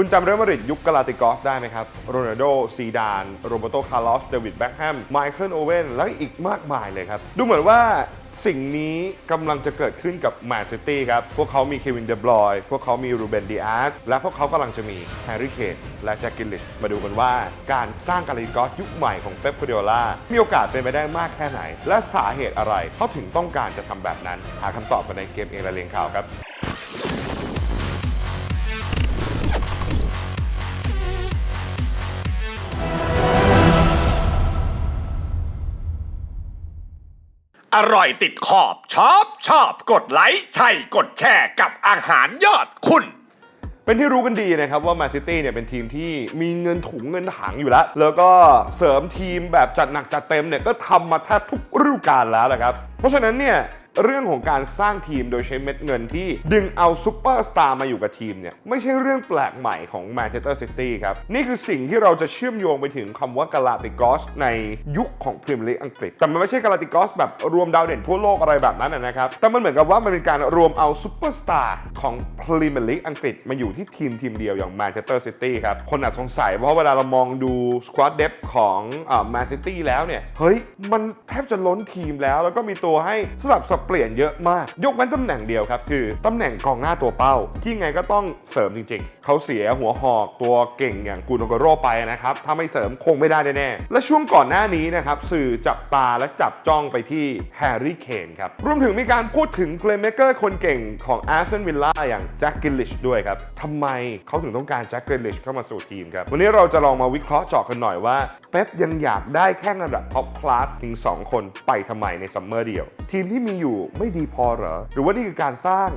คุณจำเรอัลมาดริดยุคกาลาติกอสได้ไหมครับ โรนัลโด ซีดาน โรเบโต คาร์ลอส เดวิด แบ็คแฮม ไมเคิล โอเว่น และอีกมากมายเลยครับ ดูเหมือนว่าสิ่งนี้กำลังจะเกิดขึ้นกับแมนซิตี้ครับ พวกเขามีเควินเดบรอย พวกเขามีรูเบนดีอาสและพวกเขากำลังจะมีแฮร์รี่เคนและแจ็คกิลลิชมาดูกันว่าการสร้างกาลาติกอสยุคใหม่ของเป๊ปกูเดโอลามีโอกาสเป็นไปได้มากแค่ไหน และสาเหตุอะไรเขาถึงต้องการจะทำแบบนั้น หาคำตอบกันในเกมเองละเลียงข่าวครับ อร่อยติดขอบชอบชอบกดไลค์ใช่กดแชร์กับอาหารยอดคุณ เป็นที่รู้กันดีนะครับว่ามาซิตี้เนี่ยเป็นทีมที่มีเงินถุงเงินถังอยู่แล้ว แล้วก็เสริมทีมแบบจัดหนักจัดเต็มเนี่ยก็ทำมาแทบทุกฤดูกาลแล้วนะครับ เพราะฉะนั้นเนี่ยเรื่องของการสร้างทีมโดยใช้เม็ดเงินที่ดึงเอาซูเปอร์สตาร์มาอยู่กับทีมเนี่ยไม่ใช่เรื่องแปลกใหม่ของแมนเชสเตอร์ซิตี้ครับ นี่คือสิ่งที่เราจะเชื่อมโยงไปถึงคำว่ากาลาติกอสในยุคของพรีเมียร์ลีกอังกฤษ แต่มันไม่ใช่กาลาติกอสแบบรวมดาวเด่นทั่วโลกอะไรแบบนั้นนะนะครับ แต่มันเหมือนกับว่ามันเป็นการรวมเอาซูเปอร์สตาร์ของพรีเมียร์ลีกอังกฤษมาอยู่ที่ทีมทีมเดียวอย่างแมนเชสเตอร์ซิตี้ครับ คนอาจสงสัยเพราะเวลาเรามองดูสควอตเดฟของแมนซิตี้แล้วเนี่ยเฮ้ยมันแทบจะล้นทีมแล้วแล้วก็มีตัวให้สลับสับเปลี่ยนเยอะมาก ยกเว้นตำแหน่งเดียวครับ คือตำแหน่งกองหน้าตัวเป้า ที่ไงก็ต้องเสริมจริงๆ เขาเสียหัวหอกตัวเก่งอย่างกูโนโกโรไปนะครับ ถ้าไม่เสริมคงไม่ได้แน่ๆและช่วงก่อนหน้านี้นะครับ สื่อจับตาและจับจ้องไปที่แฮร์รี่เคนครับรวมถึงมีการพูดถึงเพลย์เมเกอร์คนเก่งของอาร์เซนวิลล่าอย่างแจ็คกิลลิชด้วยครับทำไมเขาถึงต้องการแจ็คกิลลิชเข้ามาสู่ทีมครับวันนี้เราจะลองมาวิเคราะห์เจาะกันหน่อยว่าเป๊ปยังอยากได้แค่ระดับท็อปคลาสถึง2 คนไปทำไมในซัมเมอร์เดียว ทีมที่มีอยู่ไม่ดีพอเหรอ หรือว่านี่คือการสร้าง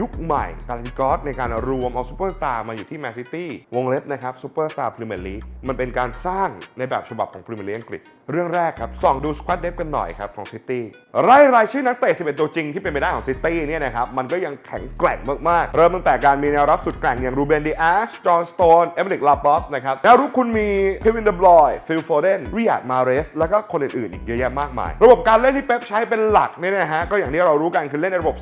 ยุคใหม่กาลาติกอสในการรวมเอาซูเปอร์สตาร์มาอยู่ที่แมนซิตี้วงเล็บนะครับซูเปอร์สตาร์พรีเมียร์ลีกมันเป็นการสร้างในแบบฉบับของพรีเมียร์ลีกอังกฤษ เรื่องแรกครับส่องดูสควอตเดฟกันหน่อยครับของซิตี้ไล่รายชื่อนักเตะ 11 ตัวจริงที่เป็นไปได้ของซิตี้เนี่ยนะครับมันก็ยังแข็งแกร่งมากๆ เริ่มตั้งแต่การมีแนวรับสุดแกร่งอย่างรูเบนดีอาสจอห์นสโตนเอเมริกลาบอฟนะครับแนวรุกคุณมีเควินเดบรอยฟิลโฟเดนริยาดมาเรสแล้วก็คนอื่นๆอีกเยอะแยะมากมาย ระบบการเล่นที่เป๊ปใช้เป็นหลักเนี่ยนะฮะก็อย่างที่เรารู้กันคือเล่นในระบบ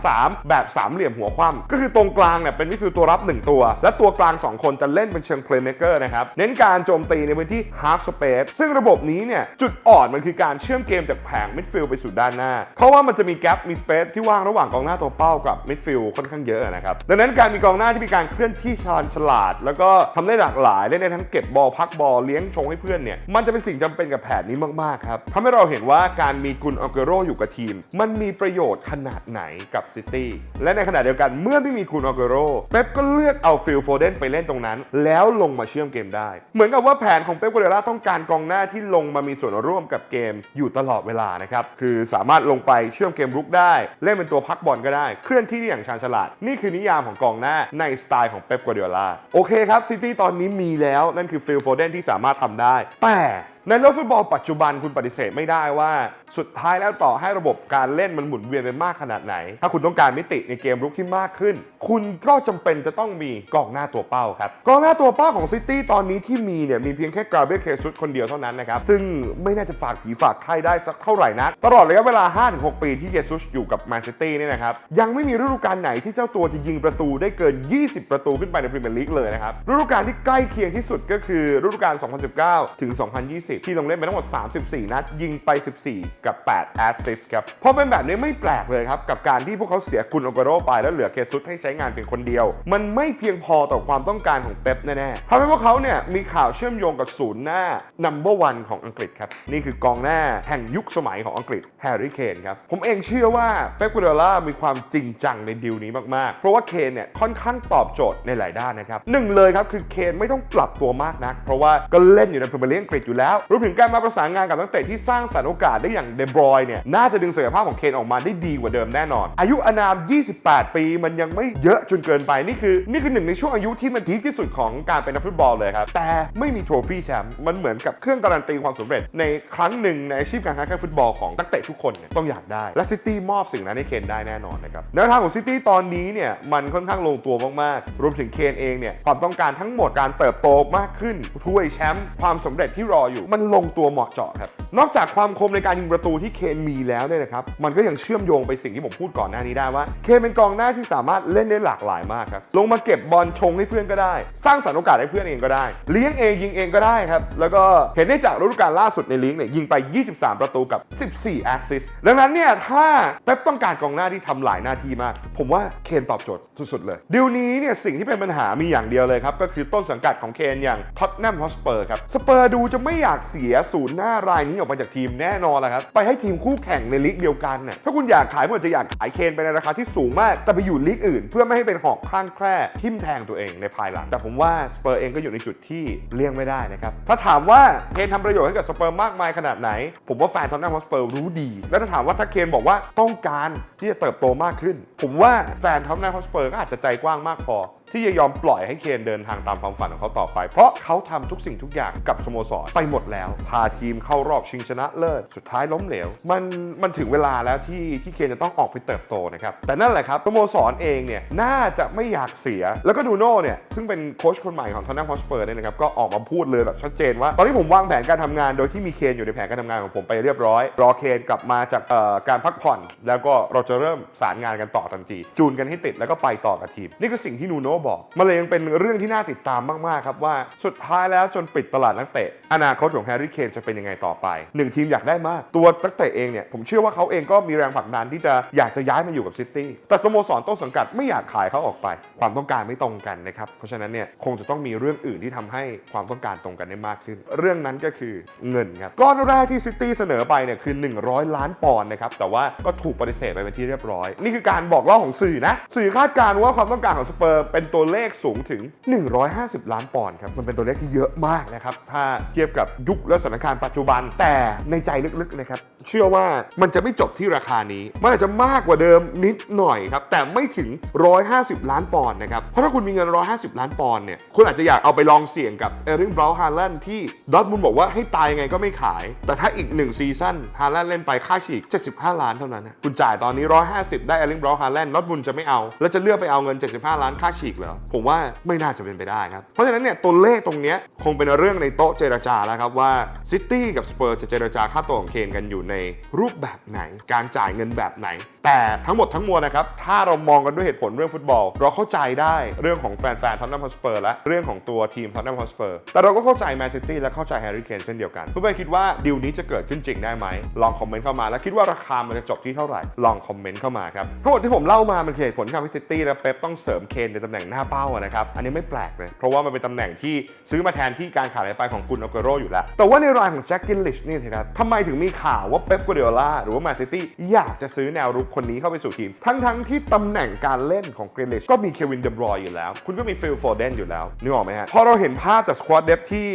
4-3-3 แบบสามเหลี่ยมหัวคว่ำก็คือตรงกลางเนี่ยเป็นมิดฟิลด์ตัวรับ 1 ตัว และตัวกลาง 2 คนจะเล่นเป็นเชิงเพลย์เม k เกอร์นะครับเน้นการโจมตีในพื้นที่ half space ซึ่งระบบนี้เนี่ยจุดอ่อนมันคือการเชื่อมเกมจากแผงมิดฟิลด์ไปสู่ด้านหน้า เพราะว่ามันจะมีแกลบมีสเปซที่ว่างระหว่างกองหน้าตัวเป้ากับมิดฟิลด์ค่อนข้างเยอะนะครับดังนั้นการมีกองหน้าที่มีการเคลื่อนที่ชาญฉลาด แล้วก็ทำได้หลากหลายเล่นได้ทั้งเก็บบอลพักบอลเลี้ยงชงให้เพื่อนเนี่ยมันจะเป็นสิ่งจำเป็นกับแผนนี้มากๆครับทำให้เราเห็นว่าการมีกุนออเกโรอยู่กับทีม มันมีประโยชน์ขนาดไหนกับซิตี้และในขณะเดียวกันเมื่อไม่มีกุนออเกโรเป๊ปก็เลือกเอาฟิลโฟเดนไปเล่นตรงนั้น แล้วลงมาเชื่อมเกมได้ เหมือนกับว่าแผนของเป๊ปกัวเดล่าต้องการกองหน้าที่ลงมามีส่วนร่วมกับเกมอยู่ตลอดเวลานะครับคือสามารถลงไปเชื่อมเกมรุกได้ เล่นเป็นตัวพักบอลก็ได้ เคลื่อนที่ได้อย่างชาญฉลาด นี่คือนิยามของกองหน้าในสไตล์ของเป๊ปกัวเดล่าโอเคครับซิตี้ตอนนี้มีแล้วนั่นคือฟิลโฟเดนที่สามารถทำได้ แต่ ในโลกฟุตบอลปัจจุบันคุณปฏิเสธไม่ได้ว่า สุดท้ายแล้วต่อให้ระบบการเล่นมันหมุนเวียนไปมากขนาดไหน ถ้าคุณต้องการมิติในเกมรุกที่มากขึ้น คุณก็จำเป็นจะต้องมีกองหน้าตัวเป้าครับกองหน้าตัวเป้าของซิตี้ตอนนี้ที่มีเนี่ยมีเพียงแค่กราเบียลเคซุสคนเดียวเท่านั้นนะครับซึ่งไม่น่าจะฝากผีฝากไข้ได้สักเท่าไหร่นักตลอดระยะเวลา 5-6 ปีที่เคซุสอยู่กับแมนซิตี้เนี่ยนะครับยังไม่มีฤดูกาลไหนที่เจ้าตัวจะยิงประตูได้เกิน 20 ประตูขึ้นไปในพรีเมียร์ลีกเลยนะครับฤดูกาลที่ใกล้เคียงที่สุดก็คือฤดูกาล 2019 ถึง 2020ที่ลงเล่นไปทั้งหมด 34 นัด ยิงไป 14 กับ 8 แอสซิสครับเพราะเป็นแบบนี้ไม่แปลกเลยครับ กับการที่พวกเขาเสียกุนโอเกโรไปแล้วเหลือเคซุสให้ใช้งานเพียงคนเดียว มันไม่เพียงพอต่อความต้องการของเป๊ปแน่ๆทำให้พวกเขาเนี่ยมีข่าวเชื่อมโยงกับศูนย์หน้า number one ของอังกฤษครับนี่คือกองหน้าแห่งยุคสมัยของอังกฤษแฮร์รี่เคนครับผมเองเชื่อว่าเป๊ปกูเดล่ามีความจริงจังในดีลนี้มากๆ เพราะว่าเคนเนี่ยค่อนข้างตอบโจทย์ในหลายด้านนะครับหนึ่งเลยครับคือเคนไม่ต้องปรับตัวมากนัก เพราะว่าก็เล่นอยู่ในพรีเมียร์ลีกอังกฤษอยู่แล้วรวมถึงการมาประสานงานกับนักเตะที่สร้างสรรค์โอกาสได้อย่างเดบรอยเนี่ยน่าจะดึงศักยภาพของเคนออกมาได้ดีกว่าเดิมแน่นอน อายุอนาม 28 ปีมันยังไม่เยอะจนเกินไปนี่คือ นี่คือหนึ่งในช่วงอายุที่มันพีคที่สุดของการเป็นนักฟุตบอลเลยครับแต่ไม่มีโทรฟี่แชมป์มันเหมือนกับเครื่องการันตีความสำเร็จในครั้งหนึ่งในอาชีพการค้าแข่งฟุตบอลของนักเตะทุกคนเนี่ยต้องอยากได้และซิตี้มอบสิ่งนั้นให้เคนได้แน่นอนนะครับแนวทางของซิตี้ตอนนี้เนี่ยมันค่อนข้างลงตัวมากๆ รวมถึงเคนเองเนี่ยความต้องการทั้งหมดการเติบโตมากขึ้นถ้วยแชมป์ความสำเร็จที่รออยู่มันลงตัวเหมาะเจาะครับนอกจากความคมในการยิงประตูที่เคนมีแล้วเนี่ยนะครับ มันก็ยังเชื่อมโยงไปสิ่งที่ผมพูดก่อนหน้านี้ได้ว่า เคนเป็นกองหน้าที่สามารถเล่นได้หลากหลายมากครับ ลงมาเก็บบอลชงให้เพื่อนก็ได้ สร้างสรรค์โอกาสให้เพื่อนเองก็ได้ เลี้ยงเองยิงเองก็ได้ครับ แล้วก็เห็นได้จากฤดูกาลล่าสุดในลีกเนี่ยยิงไป 23 ประตูกับ 14แอสซิสต์ดังนั้นเนี่ยถ้าเป๊ปต้องการกองหน้าที่ทำหลายหน้าที่มาก ผมว่าเคนตอบโจทย์สุดๆเลยดีลนี้เนี่ยสิ่งที่เป็นปัญหามีอย่างเดียวเลยครับก็คือต้นสังกัดของเคนอย่างท็อตแนมฮอสเปอร์ครับสเปอร์ดูจะไม่อยากเสียศูนย์หน้ารายนี้ออกมาจากทีมแน่นอนแหละครับ ไปให้ทีมคู่แข่งในลีกเดียวกันน่ะถ้าคุณอยากขายคุณอาจจะอยากขายเคนไปในราคาที่สูงมาก แต่ไปอยู่ลีกอื่น เพื่อไม่ให้เป็นหอกข้างแคร่ทิ่มแทงตัวเองในภายหลัง แต่ผมว่าสเปอร์เองก็อยู่ในจุดที่เลี่ยงไม่ได้นะครับ ถ้าถามว่าเคนทำประโยชน์ให้กับสเปอร์มากมายขนาดไหน ผมว่าแฟนท็อตแนมฮอสเปอร์รู้ดี แล้วถ้าถามว่าถ้าเคนบอกว่าต้องการที่จะเติบโตมากขึ้น ผมว่าแฟนท็อตแนมฮอสเปอร์ก็อาจจะใจกว้างมากพอที่จะยอมปล่อยให้เคนเดินทางตามความฝันของเขาต่อไป เพราะเขาทำทุกสิ่งทุกอย่างกับสโมสรไปหมดแล้ว พาทีมเข้ารอบชิงชนะเลิศสุดท้ายล้มเหลว มันมันถึงเวลาแล้วที่ที่เคนจะต้องออกไปเติบโตนะครับ แต่นั่นแหละครับสโมสรเองเนี่ยน่าจะไม่อยากเสีย แล้วก็ดูโน่เนี่ยซึ่งเป็นโค้ชคนใหม่ของทอนนัมฮอสเปอร์เนี่ยนะครับก็ออกมาพูดเลยแบบชัดเจนว่า ตอนนี้ผมวางแผนการทำงานโดยที่มีเคนอยู่ในแผนการทำงานของผมไปเรียบร้อย รอเคนกลับมาจากเอ่อการพักผ่อน แล้วก็เราจะเริ่มสารงานกันต่อทันทีจูนกันให้ติดแล้วก็ไปต่อกับทีมนี่คือสิ่งที่นูโน่บอก มันเลยยังเป็นเรื่องที่น่าติดตามมากๆครับว่าสุดท้ายแล้วจนปิดตลาดนักเตะ อนาคตของแฮร์รี่เคนจะเป็นยังไงต่อไปหนึ่งทีมอยากได้มาก ตัวนักเตะเองเนี่ยผมเชื่อว่าเขาเองก็มีแรงผลักดันที่จะอยากจะย้ายมาอยู่กับซิตี้แต่สโมสรต้นสังกัดไม่อยากขายเขาออกไป ความต้องการไม่ตรงกันนะครับเพราะฉะนั้นเนี่ยคงจะต้องมีเรื่องอื่นที่ทำให้ความต้องการตรงกันได้มากขึ้น เรื่องนั้นก็คือเงินครับก้อนแรกที่ซิตี้เสนอไปเนี่ยคือ 100 ล้านปอนด์นะครับแต่ว่าก็ถูกปฏิเสธไปเป็นที่เรียบร้อย นี่คือการบอกเล่าของสื่อนะสื่อคาดการณ์ว่าความต้องการของสเปอร์เป็นตัวเลขสูงถึง 150 ล้านปอนด์ครับ มันเป็นตัวเลขที่เยอะมากนะครับ ถ้าเทียบกับยุคและสถานการณ์ปัจจุบัน แต่ในใจลึกๆนะครับ เชื่อว่ามันจะไม่จบที่ราคานี้ มันอาจจะมากกว่าเดิมนิดหน่อยครับ แต่ไม่ถึง 150 ล้านปอนด์นะครับ เพราะถ้าคุณมีเงิน 150 ล้านปอนด์เนี่ย คุณอาจจะอยากเอาไปลองเสี่ยงกับเอริงบราวน์ฮาแลนที่ดอทมุนบอกว่าให้ตายยังไงก็ไม่ขาย แต่ถ้าอีกหนึ่งซีซั่นฮาร์แลนเล่นไปค่าฉีก 75 ล้านเท่านั้นนะคุณจ่ายตอนนี้ 150 ได้เอริงบราวฮาร์แลนดอทมุนจะไม่เอา แล้วจะเลือกไปเอาเงิน 75 ล้านค่าฉีกเหรอผมว่าไม่น่าจะเป็นไปได้ครับ เพราะฉะนั้นเนี่ยตัวเลขตรงเนี้ยคงเป็นเรื่องในโต๊ะเจรจาแล้วครับว่าซิตี้กับสเปอร์จะเจรจาค่าตัวของเคนกันอยู่ในรูปแบบไหน การจ่ายเงินแบบไหน แต่ทั้งหมดทั้งมวลนะครับ ถ้าเรามองกันด้วยเหตุผลเรื่องฟุตบอล เราเข้าใจได้เรื่องของแฟนๆท็อตแนมฮอสเปอร์และเรื่องของตัวทีมท็อตแนมฮอสเปอร์แต่เราก็เข้าใจแมนซิตี้และเข้าใจแฮร์รี่เคนเช่นเดียวกันเพื่อนๆคิดว่าดีลนี้จะเกิดขึ้นจริงได้ไหมลองคอมเมนต์เข้ามาแล้วคิดว่าราคามันจะจบที่เท่าไหร่ลองคอมเมนต์เข้ามาครับทั้งหมดที่ผมเล่ามามันเหตุผลที่ทำให้ซิตี้และเป๊ปต้องเสริมเคนในตำแหน่งหน้าเป้านะครับอันนี้ไม่แปลกเลยเพราะว่ามันเป็นตำแหน่งที่ซื้อมาแทนที่การขาดหายไปของกุนอเกโรอยู่แล้วแต่ว่าในรายของแจ็คกินลิชนี่สิครับทำไมถึงมีข่าวว่าเป๊ปกัวเดโอลาหรือว่าแมนซิตี้อยากจะซื้อแนวรุกคนนี้เข้าไปสู่ทีม ทั้งๆที่ตำแหน่งการเล่นของเกรลิชก็มีเควินเดบรอยอยู่แล้ว คุณก็มีฟิลโฟเดนอยู่แล้วนึกออกไหมฮะพอเราเห็นภาพจากสควอตเดฟที่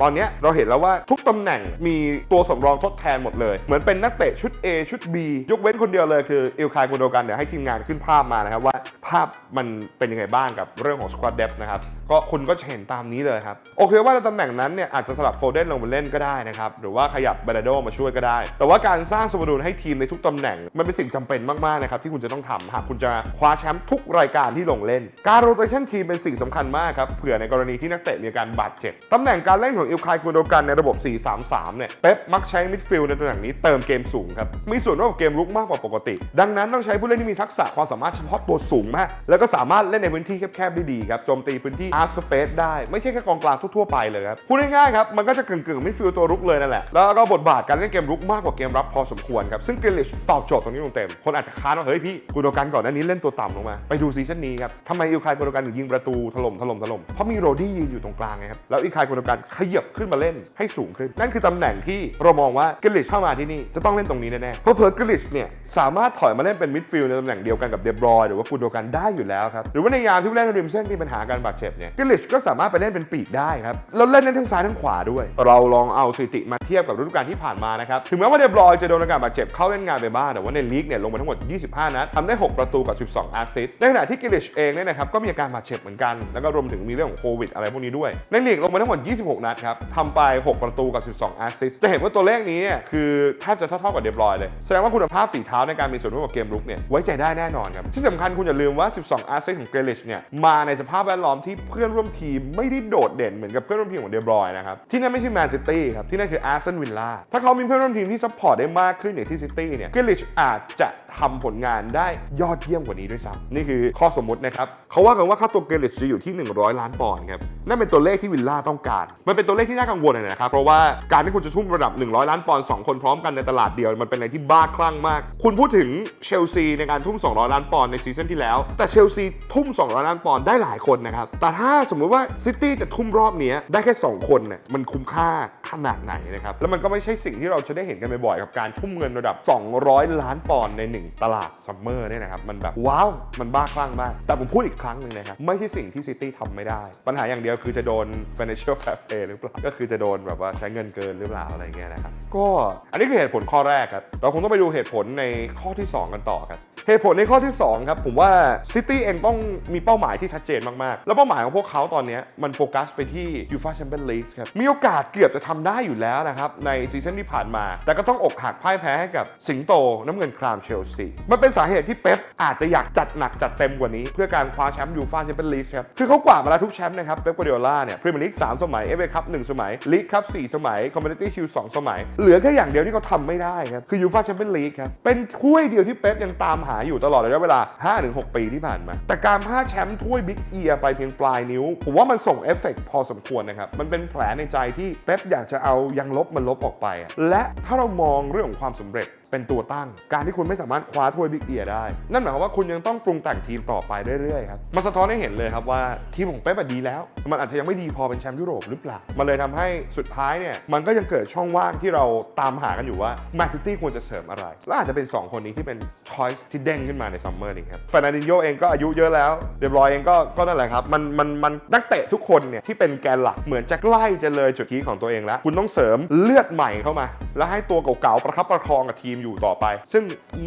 ตอนนี้เราเห็นแล้วว่าทุกตำแหน่งมีตัวสำรองทดแทนหมดเลย เหมือนเป็นนักเตะชุด A ชุด B ยกเว้นคนเดียวเลยคืออิลคายกุนโดกันเดี๋ยวให้ทีมงานขึ้นภาพมานะครับว่าภาพมันเป็นยังไงบ้างกับเรื่องของสควอตเดฟนะครับก็คุณก็จะเห็นตามนี้เลยครับ โอเคว่าในตำแหน่งนั้นเนี่ยอาจจะสลับโฟเดนลงมาเล่นก็ได้นะครับหรือว่าขยับเบรโดมาช่วยก็ได้ แต่ว่าการสร้างสมดุลให้ทีมในทุกตำแหน่งมันเป็นสิ่งจำเป็นมากๆนะครับที่คุณจะต้องทำหากคุณจะคว้าแชมป์ทุกรายการที่ลงเล่น การโรเตชันทีมเป็นสิ่งสำคัญมากครับเผื่อในกรณีที่นักเตะมีอาการบาดเจ็บตำแหน่งการเล่นของอิลคายกุนโดกันในระบบ 4-3-3 เนี่ยเป๊ปมักใช้มิดฟิลด์ในตำแหน่งนี้เติมเกมสูงครับมีส่วนร่วมกับเกมรุกมากกว่าปกติ ดังนั้นต้องใช้ผู้เล่นที่มีทักษะความสามารถเฉพาะตัวสูงมากแล้วก็สามารถเล่นในพื้นที่แคบๆได้ดีครับโจมตีพื้นที่อาร์สเปซได้ไม่ใช่แค่กองกลางทั่วๆไปเลยครับพูดง่ายๆครับมันก็จะกึ่งๆมิดฟิลด์ตัวรุกเลยนั่นแหละแล้วก็บทบาทการเล่นเกมรุกมากกว่าเกมรับพอสมควรครับซึ่งกลิชตอบโจทย์ตรงนี้เต็มคนอาจจะค้านว่าเฮ้ยพี่กูโดกันก่อนหน้านี้เล่นตัวต่ำลงมา ไปดูซีซั่นนี้ครับทำไมอิลคายกุนโดกันถึงยิงประตูถล่มถล่มถล่มเพราะมีโรดี้ยืนอยู่ตรงกลางไงครับแล้วอิลคายกุนโดกันขยับขึ้นมาเล่นให้สูงขึ้น นั่นคือตำแหน่งที่เรามองว่ากิลิชเข้ามาที่นี่จะต้องเล่นตรงนี้แน่ๆเพราะเพิร์กิลิชเนี่ยสามารถถอยมาเล่นเป็นมิดฟิลด์ในตำแหน่งเดียวกันกับเดบรอยหรือว่ากุนโดกันได้อยู่แล้วครับหรือว่าในยามที่เล่นริมเส้นมีปัญหาการบาดเจ็บเนี่ยกิลิชก็สามารถไปเล่นเป็นปีกได้ครับแล้วเล่นได้ทั้งซ้ายทั้งขวาด้วย เราลองเอาสถิติมาเทียบกับฤดูกาลที่ผ่านมานะครับถึงแม้ว่าเดบรอยจะโดนอาการบาดเจ็บเข้าเล่นงานไปบ้างแต่ว่าในลีกเนี่ยลงมาทั้งหมด 25 นัดทำได้ 6 ประตูกับ 12แอสซิสในขณะที่กิลิชเองเนี่ยนะครับก็มีอาการบาดเจ็บเหมือนกัน แล้วก็รวมถึงมีเรื่องของโควิดอะไรพวกนี้ด้วย ในลีกลงมาทั้งหมด 26 นัดครับทำไป 6 ประตูกับ 12แอสซิสจะเห็นว่าตัวเลขนี้คือแทบจะเท่าๆกับเดบรอยเลย แสดงว่าคุณภาพฝีเท้าในการมีส่วนร่วมกับเกมรุกเนี่ยไว้ใจได้แน่นอนครับ ที่สำคัญคุณอย่าลืมว่า 12แอสซิสของเกลิชเนี่ยมาในสภาพแวดล้อมที่เพื่อนร่วมทีมไม่ได้โดดเด่นเหมือนกับเพื่อนร่วมทีมของเดบรอยนะครับที่นั่นไม่ใช่แมนซิตี้ครับที่นั่นคืออาร์เซนวิลล่าถ้าเขามีเพื่อนร่วมทีมที่ซัพพอร์ตได้มากขึ้นอย่างที่ซิตี้เนี่ยเกลิชอาจจะทำผลงานได้ยอดเยี่ยมกว่านี้ด้วยซ้ำนี่คือข้อสมมตินะครับเขาว่ากันว่าค่าตัวเกลิชจะอยู่ที่ 100 ล้านปอนด์ครับนั่นเป็นตัวเลขที่วิลล่าต้องการ มันเป็นตัวเลขที่น่ากังวลนะครับเพราะว่าการที่คุณจะทุ่มระดับ 100 ล้านปอนด์สองคนพร้อมกันในตลาดเดียวมันเป็นอะไรที่บ้าคลั่งมาก คุณพูดถึงเชลซีในการทุ่ม 200 ล้านปอนด์ในซีซั่นที่แล้ว แต่เชลซีทุ่ม 200 ล้านปอนด์ได้หลายคนนะครับแต่ถ้าสมมุติว่าซิตี้จะทุ่มรอบนี้ได้แค่ 2 คนเนี่ยมันคุ้มค่าขนาดไหนนะครับแล้วมันก็ไม่ใช่สิ่งที่เราจะได้เห็นกันบ่อยๆกับการทุ่มเงินระดับ 200 ล้านปอนด์ใน 1 ตลาดซัมเมอร์เนี่ยนะครับมันแบบว้าว มันบ้าคลั่งมาก แต่ผมพูดอีกครั้งหนึ่งนะครับ ไม่ใช่สิ่งที่ซิตี้ทำไม่ได้ ปัญหาอย่างเดียวคือจะโดน financial fair play หรือเปล่า ก็คือจะโดนแบบว่าใช้เงินเกินหรือเปล่าอะไรเงี้ยนะครับก็อันนี้คือเหตุผลข้อแรกครับเราคงต้องไปดูเหตุผลในข้อที่ 2 กันต่อครับ เหตุผลในข้อที่ 2 ครับ ผมว่าซิตี้เองต้องมีเป้าหมายที่ชัดเจนมาก ๆ แล้วเป้าหมายของพวกเขาตอนนี้มันโฟกัสไปที่ยูฟาแชมเปี้ยนลีกครับ มีโอกาสเกือบจะทำได้อยู่แล้วนะครับ ในซีซั่นที่ผ่านมา แต่ก็ต้องอกหักพ่ายแพ้ให้กับสิงโตน้ำเงินครามเชลซี มันเป็นสาเหตุที่เป๊ปอาจจะอยากจัดหนักจัดเต็มกว่านี้ เพื่อการคว้าแชมป์ยูฟาแชมเปี้ยนลีกครับ คือเขากวาดมาแล้วทุกแชมป์นะครับ เป๊ปกัวเดียล่าเนี่ยพรีเมียร์ลีก3สมัยเอฟเอคัพ1สมัยลีกคัพ4สมัยคอมมูนิตี้ชิล2สมัย เหลือแค่อย่างเดียวที่เขาทำไม่ได้ครับคือยูฟาแชมเปี้ยนลีกครับเป็นถ้วยเดียวที่เป๊ปยังตามหาอยู่ตลอดระยะเวลา 5-6 ปีที่ผ่านมา แต่การพลาดแชมป์ถ้วยบิ๊กเอียไปเพียงปลายนิ้ว ผมว่ามันส่งเอฟเฟกต์พอสมควรนะครับ มันเป็นแผลในใจที่เป๊ปอยากจะเอายังลบมันลบออกไป และถ้าเรามองเรื่องของความสำเร็จ เป็นตัวตั้ง การที่คุณไม่สามารถคว้าถ้วยบิ๊กเอียได้ นั่นหมายความว่าคุณยังต้องปรุงแต่งทีมต่อไปเรื่อยๆครับมันสะท้อนให้เห็นเลยครับว่าทีมของเป๊ปดีแล้ว มันอาจจะยังไม่ดีพอเป็นแชมป์ยุโรปหรือเปล่ามันเลยทำให้สุดท้ายเนี่ยมันก็ยังเกิดช่องว่างที่เราตามหากันอยู่ว่าแมนซิตี้ควรจะเสริมอะไรและอาจจะเป็น 2 คนนี้ที่เป็นช้อยส์ที่เด้งขึ้นมาในซัมเมอร์นี้ครับฟานาดินโยเองก็อายุเยอะแล้วเดบรอยเองก็ก็นั่นแหละครับมันมันมันนักเตะทุกคนเนี่ยที่เป็นแกนหลักเหมือนจะใกล้จะเลยจุดพีของตัวเองแล้ว คุณต้องเสริมเลือดใหม่เข้ามา แล้วให้ตัวเก่าๆประคับประคองกับทีมอยู่ต่อไป ซึ่ง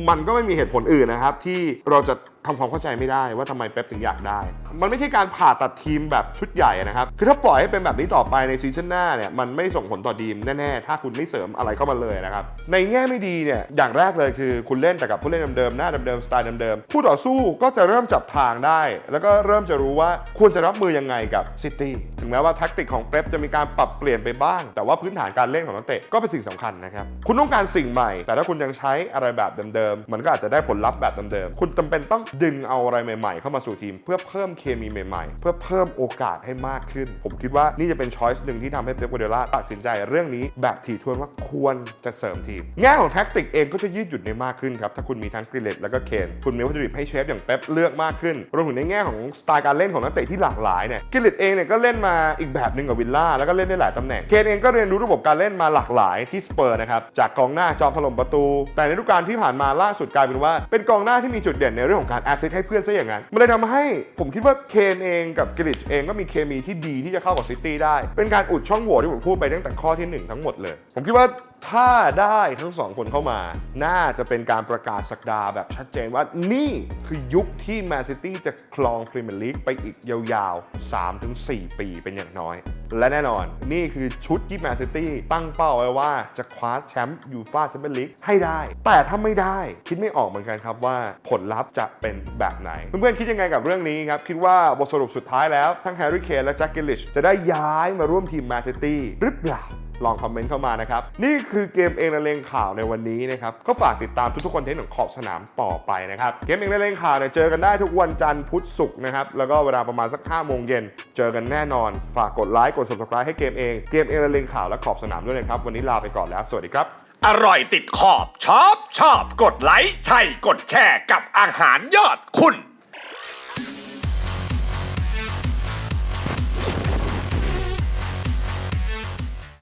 มันก็ไม่มีเหตุผลอื่นนะครับที่เราจะ ทำความเข้าใจไม่ได้ว่าทำไมเป๊ปถึงอยากได้ มันไม่ใช่การผ่าตัดทีมแบบชุดใหญ่นะครับ คือถ้าปล่อยให้เป็นแบบนี้ต่อไปในซีซั่นหน้าเนี่ยมันไม่ส่งผลต่อทีมแน่ๆ ถ้าคุณไม่เสริมอะไรเข้ามาเลยนะครับ ในแง่ไม่ดีเนี่ยอย่างแรกเลยคือคุณเล่นแต่กับผู้เล่นเดิมๆหน้าเดิมๆสไตล์เดิมๆผู้ต่อสู้ก็จะเริ่มจับทางได้ แล้วก็เริ่มจะรู้ว่าควรจะรับมือยังไงกับซิตี้ถึงแม้ว่าแท็กติกของเป๊ปจะมีการปรับเปลี่ยนไปบ้าง แต่ว่าพื้นฐานการเล่นของนักเตะก็เป็นสิ่งสำคัญนะครับคุณต้องการสิ่งใหม่ แต่ถ้าคุณยังใช้อะไรแบบเดิมๆมันก็อาจจะได้ผลลัพธ์แบบเดิมๆคุณจำเป็นต้องดึงเอาอะไรใหม่ ๆ เข้ามาสู่ทีม เพื่อเพิ่มเคมีใหม่ๆ เพื่อเพิ่มโอกาสให้มากขึ้น ผมคิดว่านี่จะเป็นช้อยส์หนึ่งที่ทำให้เป๊ปกัวเดล่าตัดสินใจเรื่องนี้แบบถี่ถ้วนว่าควรจะเสริมทีมแง่ของแท็กติกเองก็จะยืดหยุ่นได้มากขึ้นครับถ้าคุณมีทั้งกริเลตแล้วก็เคนคุณมีวัตถุดิบให้เชฟอย่างเป๊ปเลือกมากขึ้นรวมถึงในแง่ของสไตล์การเล่นของนักเตะที่หลากหลายเนี่ยกริเลตเองเนี่ยก็เล่นมาอีกแบบหนึ่งกับวิลล่าแล้วก็เล่นได้หลายตำแหน่งเคนเองก็เรียนรู้ระบบการเล่นมาหลากหลายที่สเปอร์นะครับจากกองหน้าจอมถล่มประตู แต่ในฤดูกาลที่ผ่านมาล่าสุดกลายเป็นว่า เป็นกองหน้าที่มีจุดเด่นในเรื่องของการแอสซิสต์ให้เพื่อนซะอย่างนั้น มันเลยทำให้ผมคิดว่าเคนเองกับกริชเองก็มีเคมีที่ดีที่จะเข้ากับซิตี้ได้ เป็นการอุดช่องโหว่ที่ผมพูดไปตั้งแต่ข้อที่หนึ่งทั้งหมดเลย ผมคิดว่า ถ้าได้ทั้งสองคนเข้ามา น่าจะเป็นการประกาศสักดาแบบชัดเจนว่านี่คือยุคที่แมนซิตี้จะคลองพรีเมียร์ลีกไปอีกยาวๆ 3-4 ปีเป็นอย่างน้อย และแน่นอนนี่คือชุดที่แมนซิตี้ตั้งเป้าไว้ว่าจะคว้าแชมป์ยูฟ่าแชมเปี้ยนลีกให้ได้ แต่ถ้าไม่ได้คิดไม่ออกเหมือนกันครับว่าผลลัพธ์จะเป็นแบบไหน เพื่อนๆคิดยังไงกับเรื่องนี้ครับ คิดว่าบทสรุปสุดท้ายแล้วทั้งแฮร์รี่เคนและแจ็คกิลลิชจะได้ย้ายมาร่วมทีมแมนซิตี้หรือเปล่า ลองคอมเมนต์เข้ามานะครับ นี่คือเกมเองละเลงข่าวในวันนี้นะครับ ก็ฝากติดตามทุกๆคอนเทนต์ของขอบสนามต่อไปนะครับ เกมเองละเลงข่าวเนี่ยเจอกันได้ทุกวันจันทร์พุธศุกร์นะครับ แล้วก็เวลาประมาณสัก5โมงเย็นเจอกันแน่นอน ฝากกดไลค์กด subscribe ให้เกมเอง เกมเองละเลงข่าวและขอบสนามด้วยนะครับ วันนี้ลาไปก่อนแล้ว สวัสดีครับ อร่อยติดขอบชอบชอบกดไลค์ใช่กดแชร์กับอาหารยอดคุณ